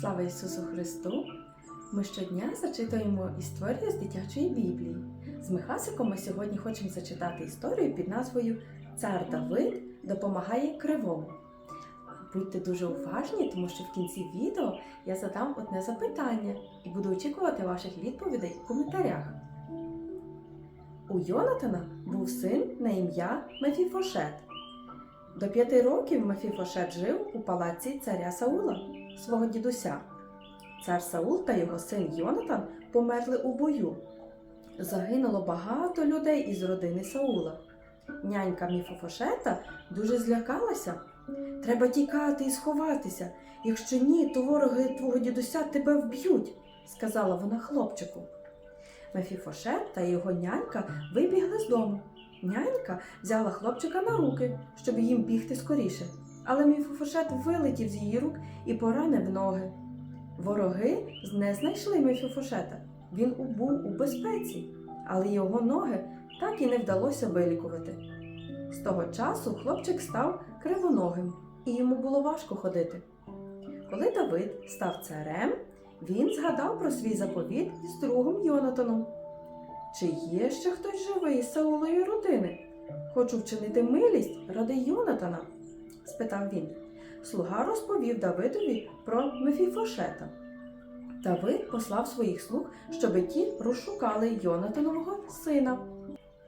Слава Ісусу Христу! Ми щодня зачитуємо історію з дитячої Біблії. З Михасиком ми сьогодні хочемо зачитати історію під назвою Цар Давид допомагає кривому. Будьте дуже уважні, тому що в кінці відео я задам одне запитання і буду очікувати ваших відповідей у коментарях. У Йонатана був син на ім'я Мефіфошет. До п'яти років Мефіфошет жив у палаці царя Саула, свого дідуся. Цар Саул та його син Йонатан померли у бою. Загинуло багато людей із родини Саула. Нянька Міфофошета дуже злякалася. Треба тікати і сховатися. Якщо ні, то вороги твого дідуся тебе вб'ють, сказала вона хлопчику. Мефіфошет та його нянька вибігли з дому. Нянька взяла хлопчика на руки, щоб їм бігти скоріше, але Мефіфошет вилетів з її рук і поранив ноги. Вороги не знайшли Мефіфошета. Він був у безпеці, але його ноги так і не вдалося вилікувати. З того часу хлопчик став кривоногим, і йому було важко ходити. Коли Давид став царем, він згадав про свій заповіт із другом Йонатаном. Чи є ще хтось живий з Саулої родини? Хочу вчинити милість ради Йонатана? спитав він. Слуга розповів Давидові про Мефіфошета. Давид послав своїх слуг, щоби ті розшукали Йонатанового сина.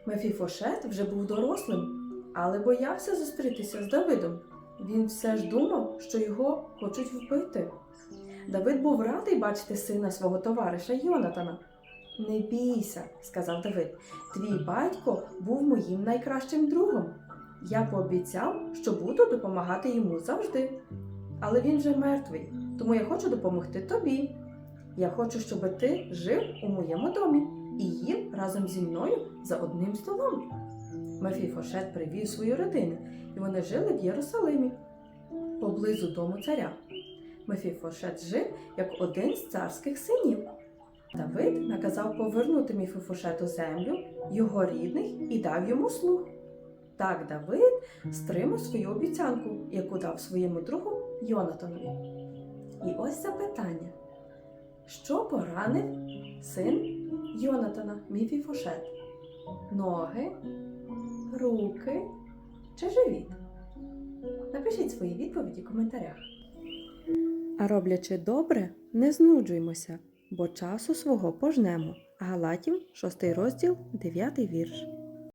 Мефіфошет вже був дорослим, але боявся зустрітися з Давидом. Він все ж думав, що його хочуть вбити. Давид був радий бачити сина свого товариша Йонатана. Не бійся, сказав Давид, твій батько був моїм найкращим другом. Я пообіцяв, що буду допомагати йому завжди. Але він вже мертвий, тому я хочу допомогти тобі. Я хочу, щоб ти жив у моєму домі і їв разом зі мною за одним столом. Мефіфошет привів свою родину, і вони жили в Єрусалимі, поблизу дому царя. Мефіфошет жив як один з царських синів. Давид наказав повернути Мефіфошету землю, його рідних і дав йому слуг. Так Давид стримав свою обіцянку, яку дав своєму другу Йонатанові. І ось запитання: що поранив син Йонатана Міфіфошет? Ноги, руки чи живіт? Напишіть свої відповіді в коментарях. А роблячи добре, не знуджуймося, бо часу свого пожнемо. Галатів, 6 розділ, 9 вірш.